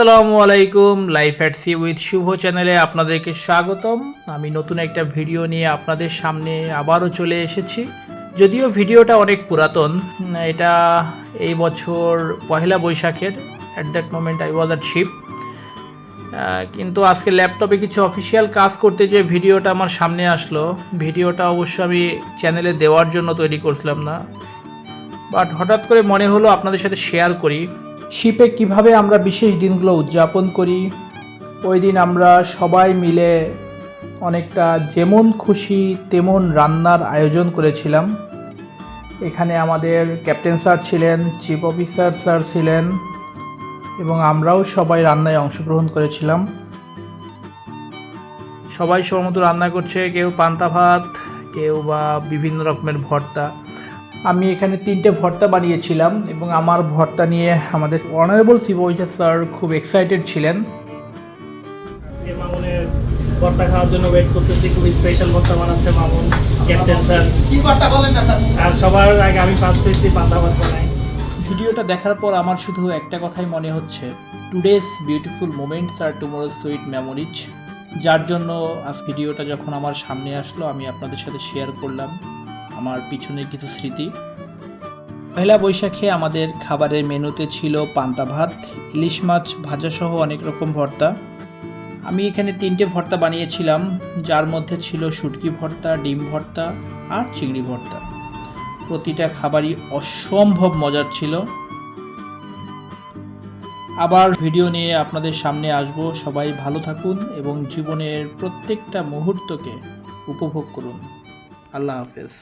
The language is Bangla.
আসসালামু আলাইকুম life at sea with Shuvo চ্যানেলে আপনাদেরকে স্বাগতম। আমি নতুন একটা ভিডিও নিয়ে আপনাদের সামনে আবারও চলে এসেছি। যদিও ভিডিওটা অনেক পুরাতন, এটা এই বছর পহেলা বৈশাখের at that moment I was at ship কিন্তু আজকে ল্যাপটপে কিছু অফিসিয়াল কাজ করতে যে ভিডিওটা আমার সামনে আসলো, ভিডিওটা অবশ্য আমি চ্যানেলে দেওয়ার জন্য তৈরি করছিলাম না। বাট হঠাৎ করে মনে হলো আপনাদের সাথে শেয়ার করি। শিপে কীভাবে আমরা বিশেষ দিনগুলো উদযাপন করি? ওই দিন আমরা সবাই মিলে অনেকটা যেমন খুশি তেমন রান্নার আয়োজন করেছিলাম। এখানে আমাদের ক্যাপ্টেন স্যার ছিলেন, চিফ অফিসার স্যার ছিলেন এবং আমরাও সবাই রান্নায় অংশগ্রহণ করেছিলাম। সবাই সমমতো রান্না করছে, কেউ পান্তা ভাত, কেউ বা বিভিন্ন রকমের ভর্তা। আমি এখানে তিনটে ভর্তা বানিয়েছিলাম এবং আমার ভর্তা নিয়ে আমাদের অনারেবল অফিসার স্যার খুব এক্সাইটেড ছিলেন। মামুনের ভর্তা খাওয়ার জন্য ওয়েট করতেছি খুবই স্পেশাল ভর্তা বানাচ্ছে মামুন ক্যাপ্টেন স্যার। কি করতে বলেন না স্যার? আর সবার আগে আমি ফার্স্ট হয়েছি পান্তা ভাত বানাই। ভিডিওটা দেখার পর আমার শুধু একটা কথাই মনে হচ্ছে টুডেস বিউটিফুল মোমেন্টস আর টুমোরো সুইট মেমোরিজ যার জন্য আজ ভিডিওটা যখন আমার সামনে আসলো আমি আপনাদের সাথে শেয়ার করলাম। আমার পিছনের কিছু স্মৃতি। পহেলা বৈশাখে আমাদের খাবারের মেনুতে ছিল পান্তা ভাত, ইলিশ মাছ ভাজা সহ অনেক রকম ভর্তা। আমি এখানে তিনটে ভর্তা বানিয়েছিলাম, যার মধ্যে ছিল শুটকি ভর্তা, ডিম ভর্তা আর চিংড়ি ভর্তা। প্রতিটা খাবারই অসম্ভব মজার ছিল। আবার ভিডিও নিয়ে আপনাদের সামনে আসব। সবাই ভালো থাকুন এবং জীবনের প্রত্যেকটা মুহূর্তকে উপভোগ করুন। আল্লাহ হাফেজ।